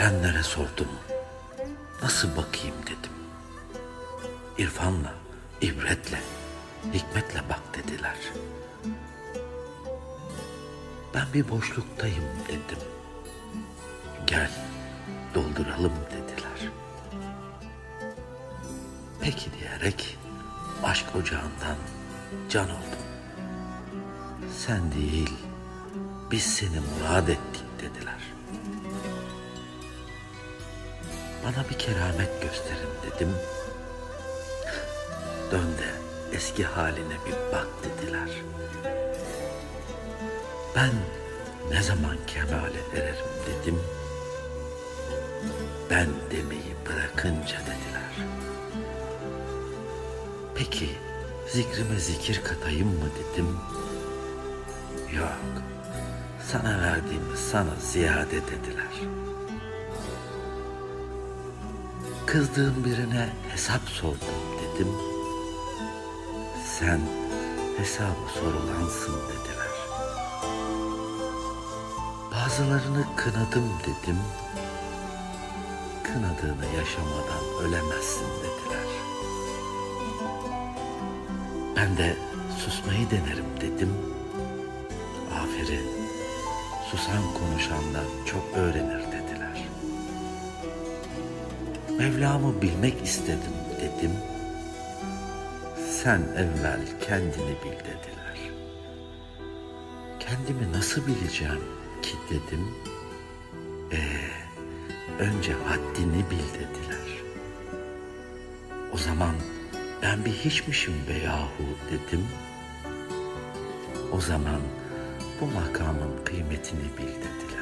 Görenlere sordum. Nasıl bakayım dedim. İrfanla, ibretle, hikmetle bak dediler. Ben bir boşluktayım dedim. Gel, dolduralım dediler. Peki diyerek aşk ocağından can oldum. Sen değil, biz seni murad ettik dediler. Bana bir keramet gösterin dedim. Dön de eski haline bir bak dediler. Ben ne zaman kemale ererim dedim. Ben demeyi bırakınca dediler. Peki zikrime zikir katayım mı dedim. Yok, sana verdiğimi sana ziyade dediler. Kızdığım birine hesap sordum dedim. Sen hesabı sorulansın dediler. Bazılarını kınadım dedim. Kınadığını yaşamadan ölemezsin dediler. Ben de susmayı denerim dedim. Aferin, susan konuşandan çok öğrenir. Mevlamı bilmek istedim dedim. Sen evvel kendini bil dediler. Kendimi nasıl bileceğim ki dedim. Ee, önce haddini bil dediler. O zaman ben bir hiçmişim be yahu dedim. O zaman bu makamın kıymetini bil dediler.